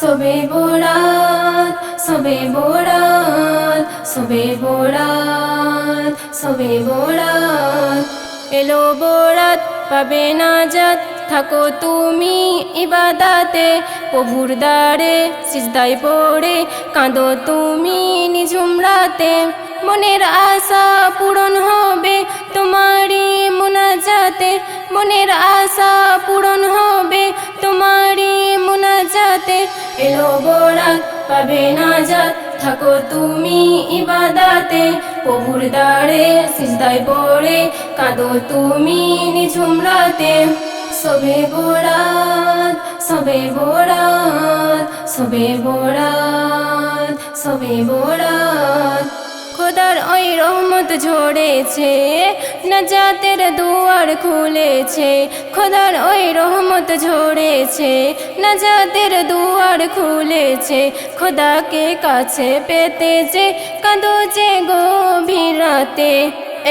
সবে বোরাত সবে বোরাত সবে বোরাত সবে বোরাত। এলো বোরাত, পাবে না যাত থাকো তুমি ইবাদাতে, প্রভুর দ্বারে সিজদায় পড়ে, কাঁদো তুমি নিঝুম রাতে মনের আশা পূরণ হবে তোমারই মুনাজাতে, মনের আশা পূরণ হবে এলো বরাত, পাবে না যাত থাকো তুমি ইবাদাতে, প্রভুর দাঁড়ে সিজদায় পড়ে। কাঁদো তুমি নিঝুম রাতে সবে বরাত সবে বরাত সবে বরাত, সবে বোরাত। রহমত ঝরেছে নাজাতের দুয়ার খুলেছে, খোদার ওই রহমত ঝরেছে নাজাতের দুয়ার খুলেছে, খোদাকে কাছে পেতে যে কাঁদো যে গভীর রাতে,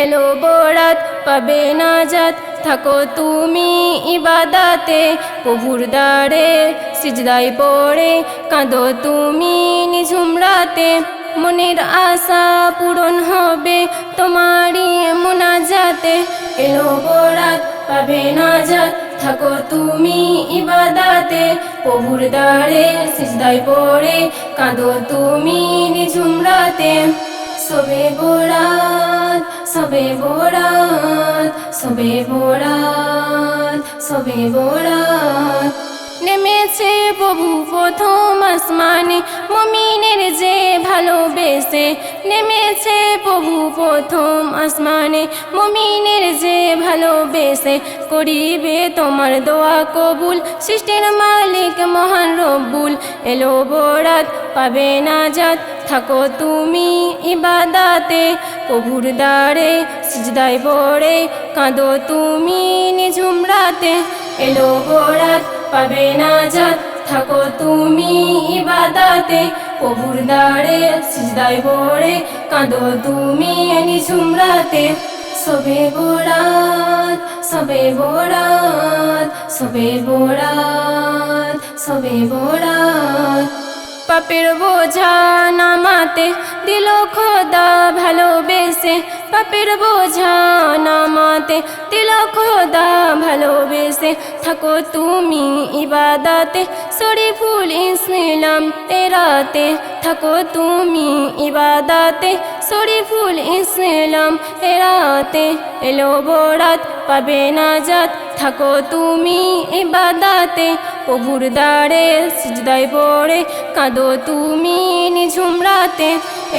এলো বরাত, পাবে নাজাত থাকো তুমি ইবাদাতে, প্রভুর দ্বারে সিজদাই পড়ে কাঁদো তুমি নিঝুম রাতে। মনের আশা পূরণ হবে তোমারই মোনাজাতে এলো বরাত, পাবে নাজাত থাকো তুমি ইবাদাতে। প্রভুর দ্বারে সিজদাই পড়ে, কাঁদো তুমি নিঝুম রাতে সবে বোরাত সবে বোরাত সবে বোরাত সবে বোরাত। নেমেছে প্রভু প্রথম আসমানে যে ভালোবেসে নেমেছে প্রভু প্রথম আসমানে। মমিনের যে ভালোবেসে করিবে তোমার দোয়া কবুল। সৃষ্টির মালিক মহান রব্বুল। এলো বরাত, পাবে না যাত থাকো তুমি ইবাদাতে, প্রভুর দ্বারে সিজদায় পড়ে। কাঁদো তুমি নিঝুম রাতে এলো বরাত, পাবে না যাত থাকো তুমি ইবাদাতে। প্রভুর দাঁড়ে সিজদায় পড়ে কাঁদো তুমি নিঝুম রাতে সবে বোরাত সবে বোরাত সবে বোরাত সবে বোরাত। পাপের বোঝা নামাতে দিল খোদা ভালোবেসে পাপের বোঝা নামাতে। দিল খোদা ভালোবেসে থাকো তুমি ইবাদাতে। শরীফুল ইসলাম তেরাতে থাকো তুমি ইবাদাতে। শরীফুল ইসলাম এরাতে এলো বরাত, পাবে না যাত থাকো তুমি ইবাদাতে, প্রভুর দ্বারে সিজদায় পড়ে। কাঁদো তুমি নিঝুম রাতে,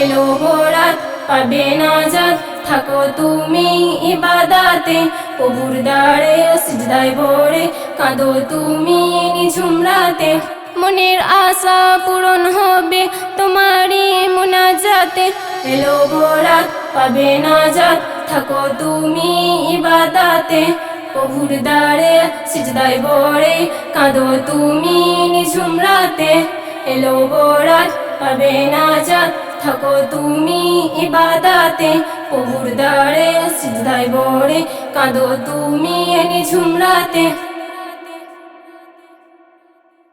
এলো বরাত পাবে না যাত থাকো তুমি ইবাদাতে কবুর দাঁড়ে সিজদায় পড়ে কাঁদো তুমি নিঝুম রাতে মনের আশা পূরণ হবে তোমারই মুনাজাতে। এলো বরাত, পাবে না যাত থাকো তুমি ইবাদাতে কবুর দ্বারে সিজদায় পড়ে কাঁদো তুমি নিঝুম রাতে এলো বরাত, পাবে না যাত থাকো তুমি ইবাদাতে প্রভুর দাঁড়ে সিজদায় বড়ে কাঁদো তুমি নিঝুম রাতে